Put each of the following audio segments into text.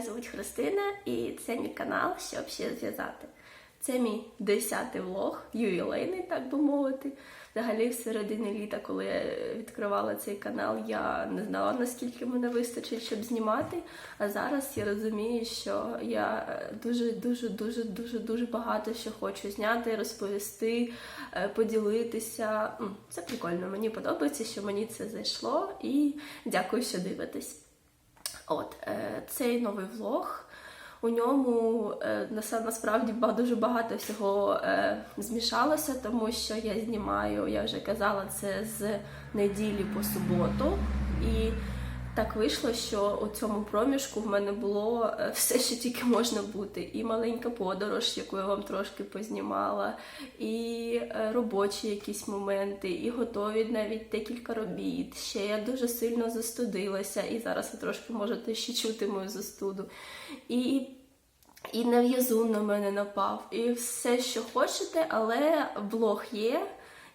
Звуть Христина і це мій канал, щоб ще зв'язати. Це мій десятий влог, ювілейний, так би мовити. Взагалі, в середині літа, коли я відкривала цей канал, я не знала, наскільки мене вистачить, щоб знімати. А зараз я розумію, що я дуже, дуже, дуже, дуже, дуже багато що хочу зняти, розповісти, е, поділитися. Це прикольно. Мені подобається, що мені це зайшло, і дякую, що дивитесь. От е, цей новий влог. У ньому е, насправді дуже багато всього е, змішалося, тому що я знімаю, я вже казала, це з неділі по суботу. І так вийшло, що у цьому проміжку в мене було е, все, що тільки можна бути. І маленька подорож, яку я вам трошки познімала, і е, робочі якісь моменти, і готові навіть декілька робіт. Ще я дуже сильно застудилася, і зараз ви трошки можете ще чути мою застуду. І і на в'язун на мене напав, і все, що хочете, але блог є.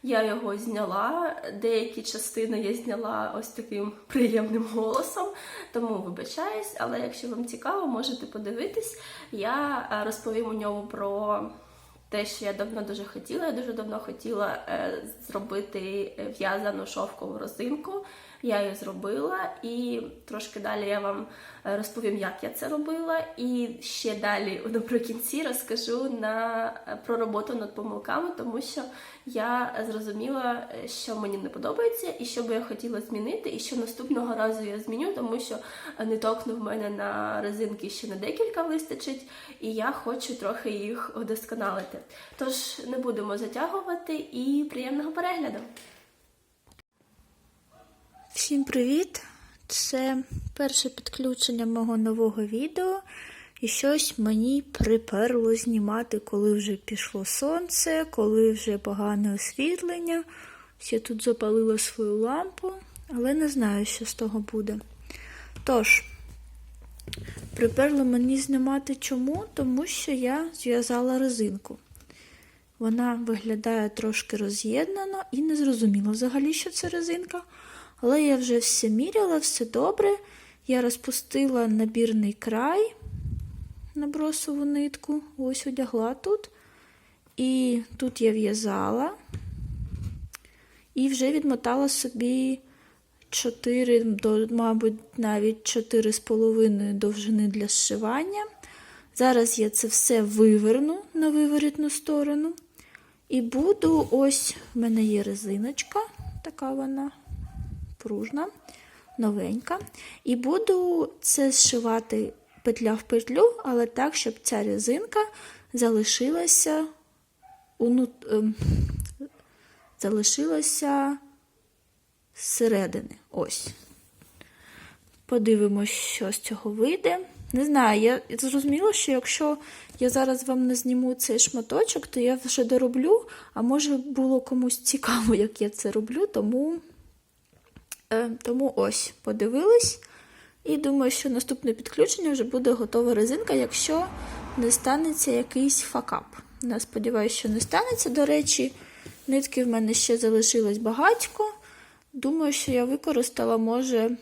Я його зняла. Деякі частини я зняла ось таким приємним голосом, тому вибачаюсь, але якщо вам цікаво, можете подивитись. Я е, розповім у ньому про те, що я давно дуже хотіла. Я дуже давно хотіла е, зробити в'язану шовкову розинку. Я її зробила, і трошки далі я вам е, розповім, як я це робила. І ще далі наприкінці розкажу на, про роботу над помилками, тому що я зрозуміла, е, що мені не подобається, і що би я хотіла змінити, і що наступного разу я зміню, тому що ниток в мене на резинки ще на декілька вистачить, і я хочу трохи їх удосконалити. Тож не будемо затягувати і приємного перегляду! Всім привіт! Це перше підключення мого нового відео. І щось мені приперло знімати, коли вже пішло сонце, коли вже погане освітлення. Я тут запалила свою лампу, але не знаю, що з того буде. Тож, приперло мені знімати чому? Тому що я зв'язала резинку. Вона виглядає трошки роз'єднано і не зрозуміло взагалі, що це резинка. Але я вже все міряла, все добре. Я розпустила набірний край на бросову нитку. Ось одягла тут. І тут я в'язала. І вже відмотала собі 4, мабуть, навіть 4,5 довжини для зшивання. Зараз я це все виверну на виворітну сторону. І буду ось в мене є резиночка, така вона пружна, новенька. І буду це зшивати петля в петлю, але так, щоб ця резинка залишилася у, ем, залишилася зсередини. Ось. Подивимось, що з цього вийде. Не знаю, я зрозуміла, що якщо я зараз вам не зніму цей шматочок, то я вже дороблю, а може було комусь цікаво, як я це роблю, тому. Е, Тому ось, подивились. І думаю, що наступне підключення вже буде готова резинка, якщо не станеться якийсь факап. Я сподіваюся, що не станеться. До речі, нитки в мене ще залишилось багатько. Думаю, що я використала, може,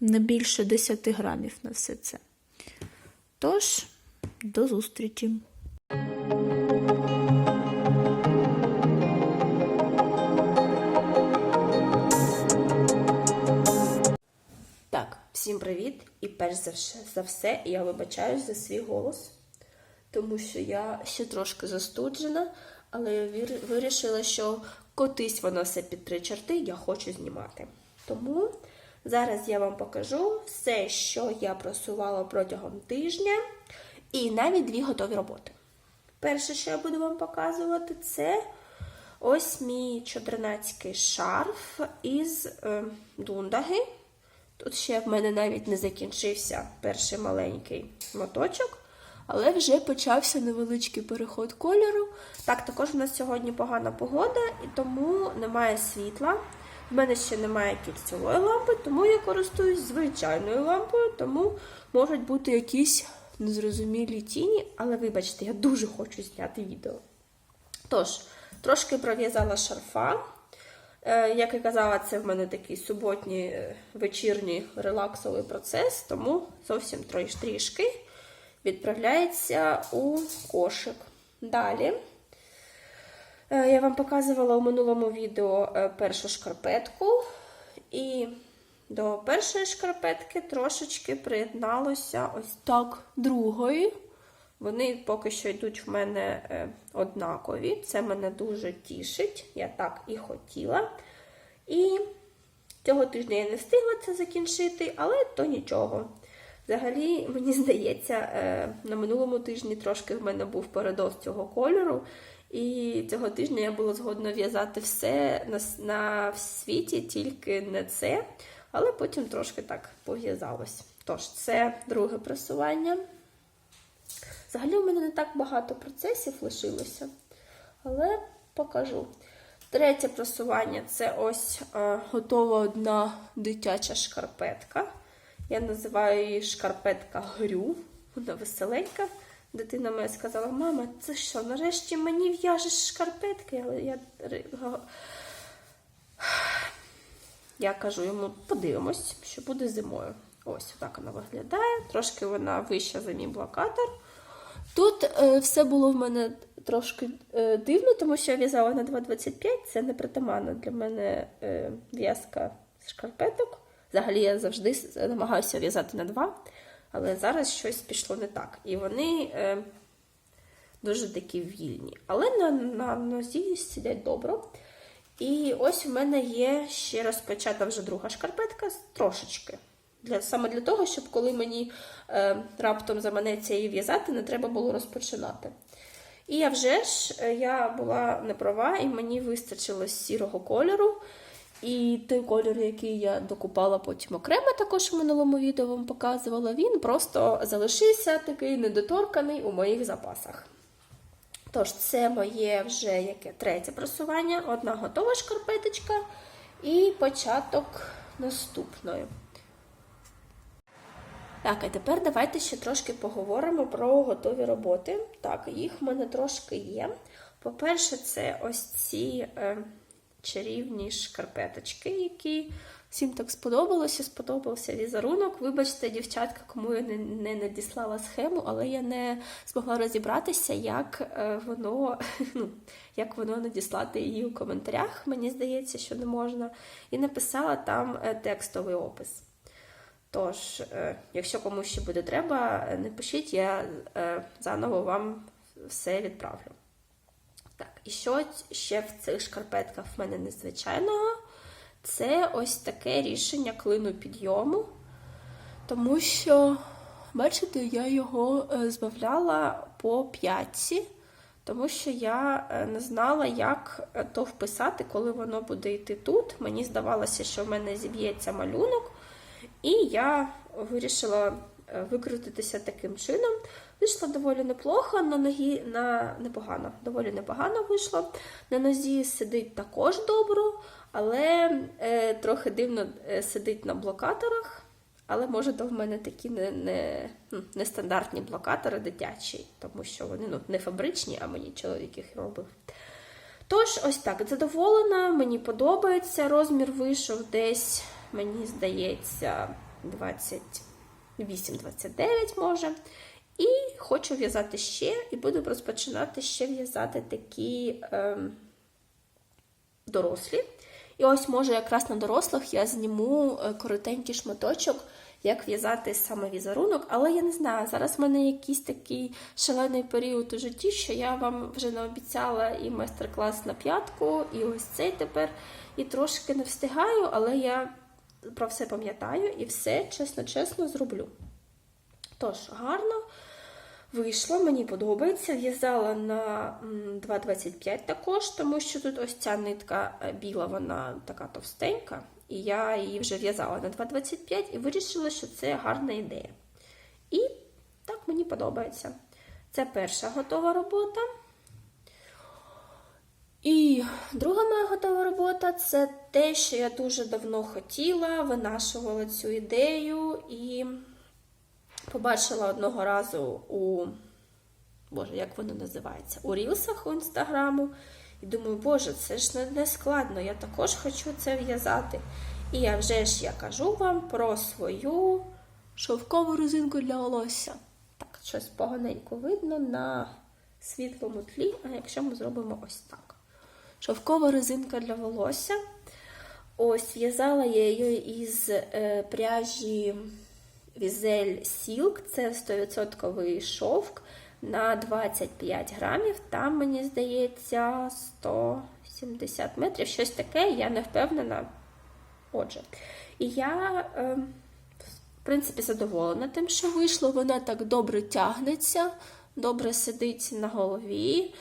не більше 10 грамів на все це. Тож, до зустрічі! Всім привіт! І перш за все, я вибачаюсь за свій голос, тому що я ще трошки застуджена, але я вирішила, що котись воно все під три чорти, я хочу знімати. Тому зараз я вам покажу все, що я просувала протягом тижня, і навіть дві готові роботи. Перше, що я буду вам показувати, це ось мій чотирнацький шарф із е, дундаги. Тут ще в мене навіть не закінчився перший маленький моточок, але вже почався невеличкий переход кольору. Так, також у нас сьогодні погана погода, і тому немає світла. В мене ще немає кільцевої лампи, тому я користуюсь звичайною лампою, тому можуть бути якісь незрозумілі тіні, але вибачте, я дуже хочу зняти відео. Тож, трошки пров'язала шарфа. Е, Як і казала, це в мене такий суботній е, вечірній релаксовий процес, тому зовсім трішки відправляється у кошик. Далі. Е, Я вам показувала у минулому відео першу шкарпетку, і до першої шкарпетки трошечки приєдналося ось так другої. Вони поки що йдуть в мене е, однакові. Це мене дуже тішить. Я так і хотіла. І цього тижня я не встигла це закінчити, але то нічого. Взагалі, мені здається, е, на минулому тижні трошки в мене був передоз цього кольору. І цього тижня я була згодна в'язати все на, на світі, тільки не це. Але потім трошки так пов'язалось. Тож, це друге просування. Взагалі, у мене не так багато процесів лишилося, але покажу. Третє просування це ось е, готова одна дитяча шкарпетка. Я називаю її шкарпетка Грю. Вона веселенька. Дитина моя сказала: мама, це що, нарешті мені в'яжеш шкарпетки? Але я, я кажу йому, подивимось, що буде зимою. Ось так вона виглядає. Трошки вона вища за мій блокатор. Тут е, все було в мене трошки е, дивно, тому що я в'язала на 2,25. Це не притаманна для мене е, в'язка з шкарпеток. Взагалі я завжди намагаюся в'язати на 2, але зараз щось пішло не так. І вони е, дуже такі вільні. Але на, на нозі сидять добре. І ось у мене є ще розпочата вже друга шкарпетка трошечки. Для, саме для того, щоб коли мені е, раптом заманеться її в'язати, не треба було розпочинати. І я вже ж е, я була не права, і мені вистачило сірого кольору. І той кольор, який я докупала потім окремо, також в минулому відео вам показувала, він просто залишився такий недоторканий у моїх запасах. Тож, це моє вже яке третє просування, одна готова шкарпеточка і початок наступної. Так, а тепер давайте ще трошки поговоримо про готові роботи. Так, їх в мене трошки є. По-перше, це ось ці е, чарівні шкарпеточки, які всім так сподобалося, сподобався візерунок. Вибачте, дівчатка, кому я не, не надіслала схему, але я не змогла розібратися, як е, воно, ну, як воно надіслати її у коментарях. Мені здається, що не можна. І написала там е, текстовий опис. Тож, е, якщо комусь ще буде треба, е, не пишіть, я е, заново вам все відправлю. Так, і що ще в цих шкарпетках в мене незвичайного? Це ось таке рішення клину підйому. Тому що, бачите, я його збавляла по п'ятці, тому що я не знала, як то вписати, коли воно буде йти тут. Мені здавалося, що в мене зіб'ється малюнок. І я вирішила е, викрутитися таким чином. Вийшло доволі неплохо, на ногі на непогано, доволі непогано вийшло. На нозі сидить також добре, але е, трохи дивно е, сидить на блокаторах. Але може то в мене такі не, не, ну, нестандартні блокатори дитячі, тому що вони ну, не фабричні, а мені чоловік їх робив. Тож, ось так, задоволена, мені подобається. Розмір вийшов десь, мені здається, 28-29 може. І хочу в'язати ще, і буду розпочинати ще в'язати такі ем, дорослі. І ось, може, якраз на дорослих я зніму е, коротенький шматочок, як в'язати саме візерунок, але я не знаю, зараз в мене якийсь такий шалений період у житті, що я вам вже наобіцяла і майстер-клас на п'ятку, і ось цей тепер. І трошки не встигаю, але я про все пам'ятаю і все чесно-чесно зроблю. Тож, гарно вийшло, мені подобається. В'язала на 2,25 також, тому що тут ось ця нитка е, біла, вона така товстенька. І я її вже в'язала на 2,25 і вирішила, що це гарна ідея. І так мені подобається. Це перша готова робота. І друга моя готова робота це те, що я дуже давно хотіла, винашувала цю ідею і побачила одного разу у Боже, як воно називається? У рілсах у інстаграму. І думаю, боже, це ж не, складно, я також хочу це в'язати. І я вже ж я кажу вам про свою шовкову резинку для волосся. Так, щось поганенько видно на світлому тлі, а якщо ми зробимо ось так. Шовкова резинка для волосся. Ось в'язала я її із е, пряжі Візель Silk, це 100% шовк на 25 грамів. Там, мені здається, 170 метрів, щось таке, я не впевнена. Отже, і я, е, в принципі, задоволена тим, що вийшло. Вона так добре тягнеться, добре сидить на голові,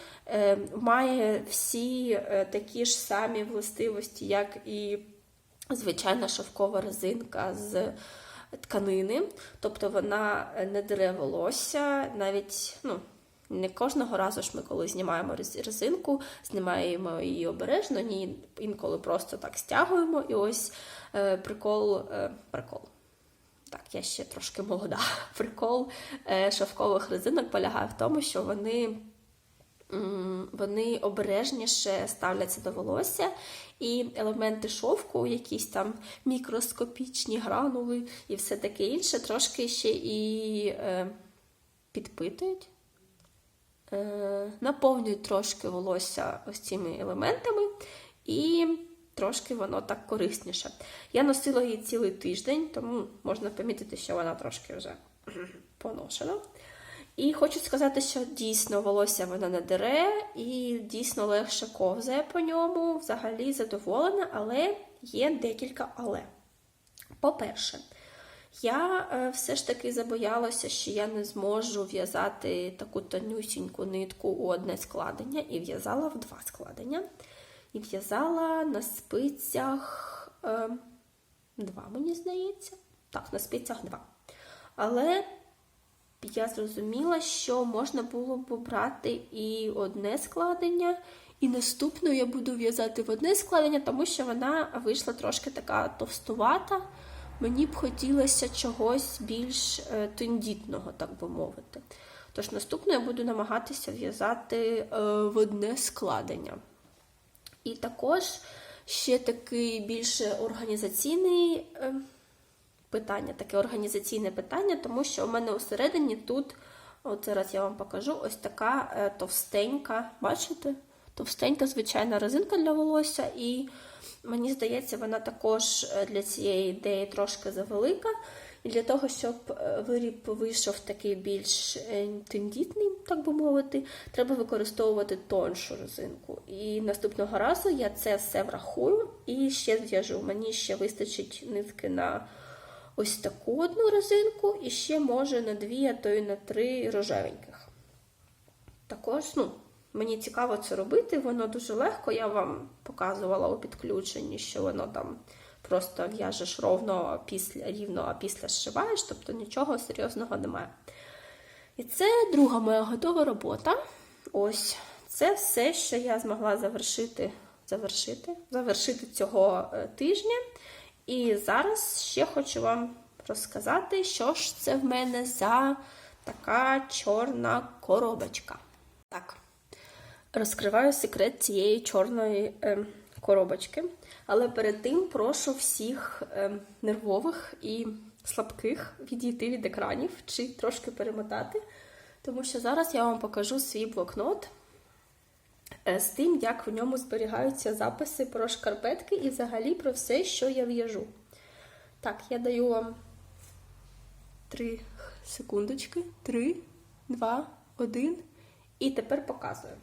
має всі е, такі ж самі властивості, як і звичайна шовкова резинка з тканини. Тобто вона не дере волосся, навіть ну, не кожного разу ж ми, коли знімаємо резинку, знімаємо її обережно, ні, інколи просто так стягуємо. І ось е, прикол, е, прикол. Так, я ще трошки молода. Прикол е, шовкових резинок полягає в тому, що вони вони обережніше ставляться до волосся, і елементи шовку, якісь там мікроскопічні гранули і все таке інше, трошки ще і е, підпитують, е, наповнюють трошки волосся ось цими елементами, і трошки воно так корисніше. Я носила її цілий тиждень, тому можна помітити, що вона трошки вже поношена. І хочу сказати, що дійсно волосся воно не дере і дійсно легше ковзає по ньому. Взагалі задоволена, але є декілька але. По-перше, я е, все ж таки забоялася, що я не зможу в'язати таку тонюсіньку нитку у одне складення, і в'язала в два складення. І в'язала на спицях е, два, мені здається. Так, на спицях два. Але я зрозуміла, що можна було б брати і одне складення, і наступну я буду в'язати в одне складення, тому що вона вийшла трошки така товстувата. Мені б хотілося чогось більш е, тендітного, так би мовити. Тож наступну я буду намагатися в'язати е, в одне складення. І також ще такий більш організаційний е, питання, таке організаційне питання, тому що у мене усередині тут, от зараз я вам покажу, ось така е, товстенька, бачите? Товстенька звичайна резинка для волосся, і мені здається, вона також е, для цієї ідеї трошки завелика. І для того, щоб е, виріб вийшов такий більш тендітний, так би мовити, треба використовувати тоншу резинку. І наступного разу я це все врахую і ще зв'яжу. Мені ще вистачить нитки на ось таку одну резинку, і ще може на дві, а то й на три рожевеньких. Також, ну, мені цікаво це робити, воно дуже легко. Я вам показувала у підключенні, що воно там просто в'яжеш ровно після, рівно, а після зшиваєш, тобто нічого серйозного немає. І це друга моя готова робота. Ось це все, що я змогла завершити, завершити, завершити цього е, тижня. І зараз ще хочу вам розказати, що ж це в мене за така чорна коробочка. Так, розкриваю секрет цієї чорної е, коробочки. Але перед тим прошу всіх е, нервових і слабких відійти від екранів чи трошки перемотати, тому що зараз я вам покажу свій блокнот з тим, як в ньому зберігаються записи про шкарпетки і взагалі про все, що я в'яжу. Так, я даю вам три секундочки. Три, два, один. І тепер показую.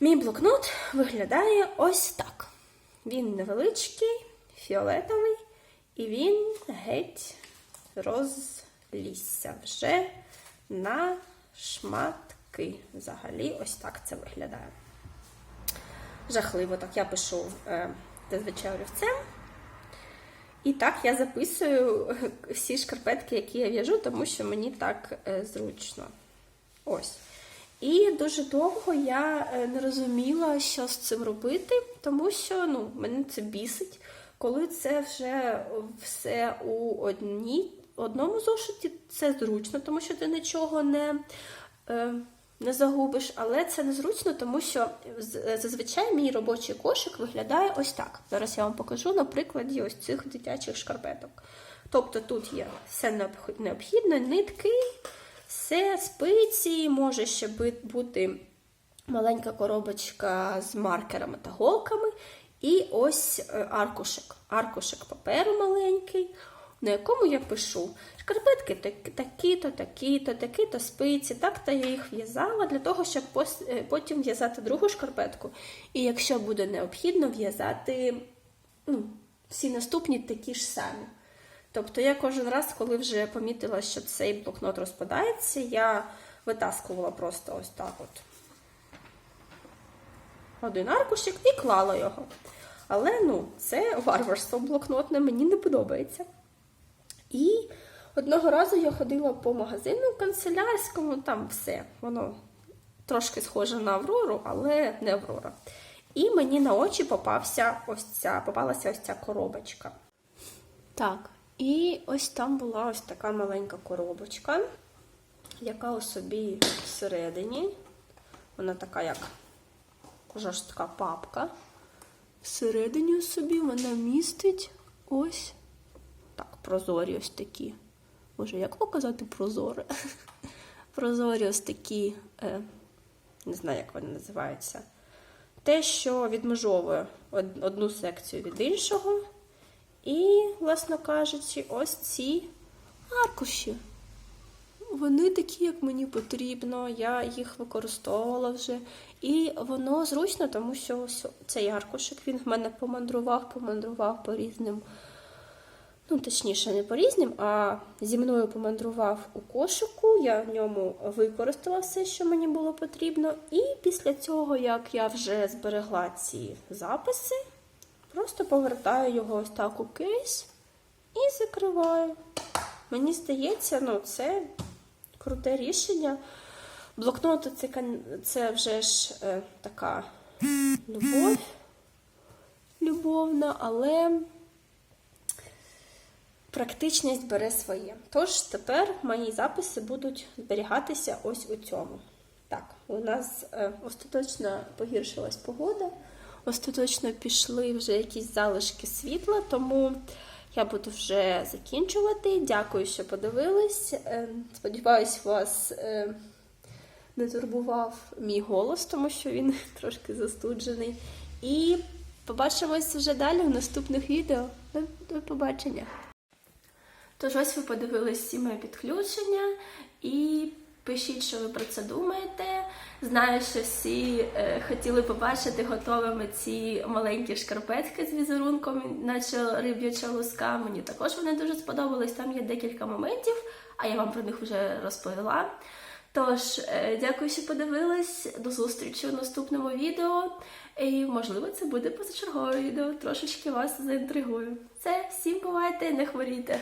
Мій блокнот виглядає ось так. Він невеличкий, фіолетовий, і він геть розлізся вже на шматки. Взагалі, ось так це виглядає. Жахливо, так я пишу е, зазвичай олівцем. І так я записую всі шкарпетки, які я в'яжу, тому що мені так е, зручно. Ось. І дуже довго я е, не розуміла, що з цим робити, тому що ну, мене це бісить, коли це вже все у одній, одному зошиті, це зручно, тому що ти нічого не, не загубиш, але це незручно, тому що зазвичай мій робочий кошик виглядає ось так. Зараз я вам покажу на прикладі ось цих дитячих шкарпеток. Тобто тут є все необхідне, нитки, все, спиці, може ще бути маленька коробочка з маркерами та голками. І ось е, аркушик. Аркушик паперу маленький, на якому я пишу шкарпетки такі-то, такі-то, такі-то спиці. Так то я їх в'язала для того, щоб е, потім в'язати другу шкарпетку. І якщо буде необхідно, в'язати ну, всі наступні такі ж самі. Тобто я кожен раз, коли вже помітила, що цей блокнот розпадається, я витаскувала просто ось так от один аркушик і клала його. Але ну, це варварство блокнотне, мені не подобається. І одного разу я ходила по магазину канцелярському, там все. Воно трошки схоже на Аврору, але не Аврора. І мені на очі попався ось ця, попалася ось ця коробочка. Так, і ось там була ось така маленька коробочка, яка у собі всередині. Вона така, як жорстка папка. Всередині у собі вона містить ось прозорі ось такі. Боже, як показати прозоре? Прозорі ось такі, е, не знаю, як вони називаються. Те, що відмежовує одну секцію від іншого. І, власно кажучи, ось ці аркуші. Вони такі, як мені потрібно, я їх використовувала вже. І воно зручно, тому що цей аркушик він в мене помандрував, помандрував по різним, ну точніше, не по різним, а зі мною помандрував у кошику. Я в ньому використала все, що мені було потрібно. І після цього, як я вже зберегла ці записи, просто повертаю його ось так у кейс і закриваю. Мені здається, ну це круте рішення. Блокноти це, це вже ж е, така любов, любовна, але практичність бере своє. Тож тепер мої записи будуть зберігатися ось у цьому. Так, у нас е, остаточно погіршилась погода, остаточно пішли вже якісь залишки світла, тому я буду вже закінчувати. Дякую, що подивились. Е, Сподіваюсь, вас е, не турбував мій голос, тому що він трошки застуджений. І побачимось вже далі в наступних відео. До, до побачення! Тож ось ви подивились всі мої підключення і пишіть, що ви про це думаєте. Знаю, що всі е, хотіли побачити готовими ці маленькі шкарпетки з візерунком, наче риб'яча луска. Мені також вони дуже сподобались. Там є декілька моментів, а я вам про них вже розповіла. Тож, е, дякую, що подивились. До зустрічі у наступному відео. І, можливо, це буде позачергове відео. Трошечки вас заінтригую. Все, всім бувайте, не хворійте.